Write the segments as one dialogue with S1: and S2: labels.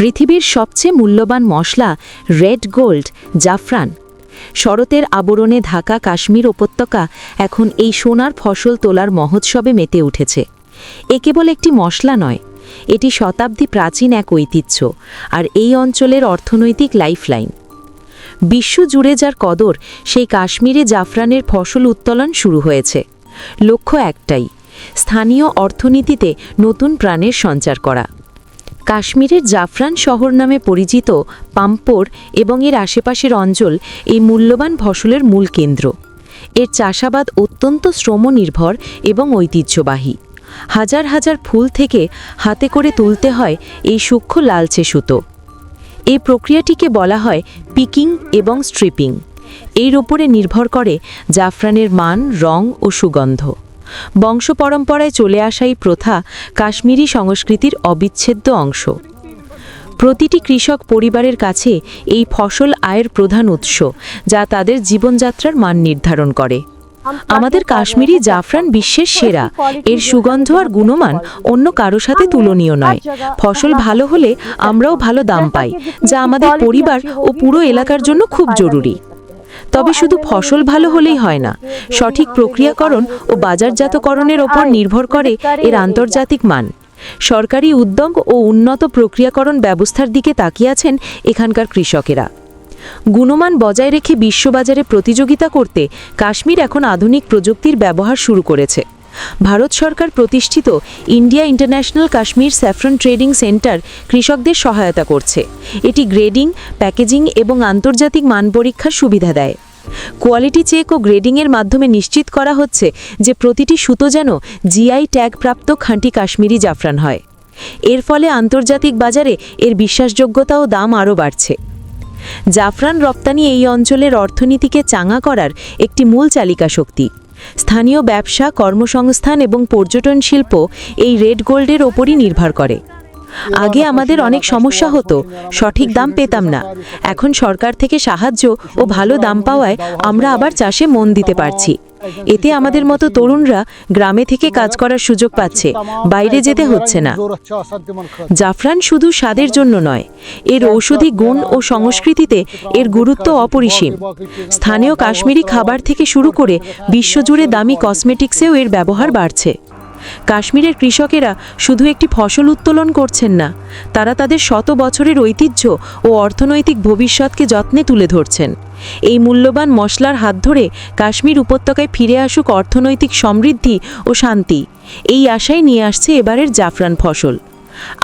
S1: পৃথিবীর সবচেয়ে মূল্যবান মশলা রেড গোল্ড, জাফরান। শরতের আবরণে ঢাকা কাশ্মীর উপত্যকা এখন এই সোনার ফসল তোলার মহোৎসবে মেতে উঠেছে। এ কেবল একটি মশলা নয়, এটি শতাব্দী প্রাচীন এক ঐতিহ্য আর এই অঞ্চলের অর্থনৈতিক লাইফলাইন। বিশ্বজুড়ে যার কদর, সেই কাশ্মীরে জাফরানের ফসল উত্তোলন শুরু হয়েছে। লক্ষ্য একটাই, স্থানীয় অর্থনীতিতে নতুন প্রাণের সঞ্চার করা। কাশ্মীরের জাফরান শহর নামে পরিচিত পাম্পোর এবং এর আশেপাশের অঞ্চল এই মূল্যবান ফসলের মূল কেন্দ্র। এর চাষাবাদ অত্যন্ত শ্রমনির্ভর এবং ঐতিহ্যবাহী। হাজার হাজার ফুল থেকে হাতে করে তুলতে হয় এই সূক্ষ্ম লালচে সুতো। এই প্রক্রিয়াটিকে বলা হয় পিকিং এবং স্ট্রিপিং। এর ওপরে নির্ভর করে জাফরানের মান, রং ও সুগন্ধ। বংশ পরম্পরায় চলে আসা এই প্রথা কাশ্মীরি সংস্কৃতির অবিচ্ছেদ্য অংশ। প্রতিটি কৃষক পরিবারের কাছে এই ফসল আয়ের প্রধান উৎস, যা তাদের জীবনযাত্রার মান নির্ধারণ করে। আমাদের কাশ্মীরি জাফরান বিশ্বের সেরা। এর সুগন্ধ আর গুণমান অন্য কারও সাথে তুলনীয় নয়। ফসল ভালো হলে আমরাও ভালো দাম পাই, যা আমাদের পরিবার ও পুরো এলাকার জন্য খুব জরুরি। তবে শুধু ফসল ভালো হলেই হয় না। সঠিক প্রক্রিয়াকরণ ও বাজারজাতকরণের ওপর নির্ভর করে এর আন্তর্জাতিক মান। সরকারি উদ্যোগ ও উন্নত প্রক্রিয়াকরণ ব্যবস্থার দিকে তাকিয়ে আছেন এখানকার কৃষকেরা। গুণমান বজায় রেখে বিশ্ববাজারে প্রতিযোগিতা করতে কাশ্মীর এখন আধুনিক প্রযুক্তির ব্যবহার শুরু করেছে। ভারত সরকার প্রতিষ্ঠিত India international Kashmir saffron trading centre কৃষকদের সহায়তা করছে। এটি গ্রেডিং, প্যাকেজিং এবং আন্তর্জাতিক মান পরীক্ষার সুবিধা দেয়। কোয়ালিটি চেক ও গ্রেডিংয়ের মাধ্যমে নিশ্চিত করা হচ্ছে যে প্রতিটি সুতো যেন জিআই ট্যাগ প্রাপ্ত খাঁটি কাশ্মীরি জাফরান হয়। এর ফলে আন্তর্জাতিক বাজারে এর বিশ্বাসযোগ্যতা ও দাম আরও বাড়ছে। জাফরান রপ্তানি এই অঞ্চলের অর্থনীতিকে চাঙা করার একটি মূল চালিকা শক্তি স্থানীয় ব্যবসা কর্মসংস্থান এবং পর্যটন শিল্প এই রেড গোল্ডের ওপরই নির্ভর করে। আগে আমাদের অনেক সমস্যা হতো সঠিক দাম পেতাম না। এখন সরকার থেকে সাহায্য ও ভালো দাম পাওয়ায় আমরা আবার চাষে মন দিতে পারছি। এতে আমাদের মতো তরুণরা গ্রামে থেকে কাজ করার সুযোগ পাচ্ছে বাইরে যেতে হচ্ছে না। জাফরান শুধু স্বাদের জন্য নয় এর ঔষধি গুণ ও সংস্কৃতিতে এর গুরুত্ব অপরিসীম। স্থানীয় কাশ্মীরি খাবার থেকে শুরু করে বিশ্বজুড়ে দামি কসমেটিক্সেও এর ব্যবহার বাড়ছে। কাশ্মীরের কৃষকেরা শুধু একটি ফসল উত্তোলন করছেন না, তারা তাদের শত বছরের ঐতিহ্য ও অর্থনৈতিক ভবিষ্যৎকে যত্নে তুলে ধরছেন। এই মূল্যবান মশলার হাত ধরে কাশ্মীর উপত্যকায় ফিরে আসুক অর্থনৈতিক সমৃদ্ধি ও শান্তি, এই আশায় নিয়ে আসছে এবারের জাফরান ফসল।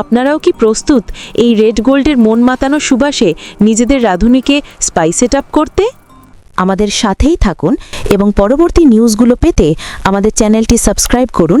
S1: আপনারাও কি প্রস্তুত এই রেড গোল্ডের মন মাতানো সুবাসে নিজেদের রাঁধুনিকে স্পাইসেট আপ করতে? আমাদের সাথেই থাকুন এবং পরবর্তী নিউজগুলো পেতে আমাদের চ্যানেলটি সাবস্ক্রাইব করুন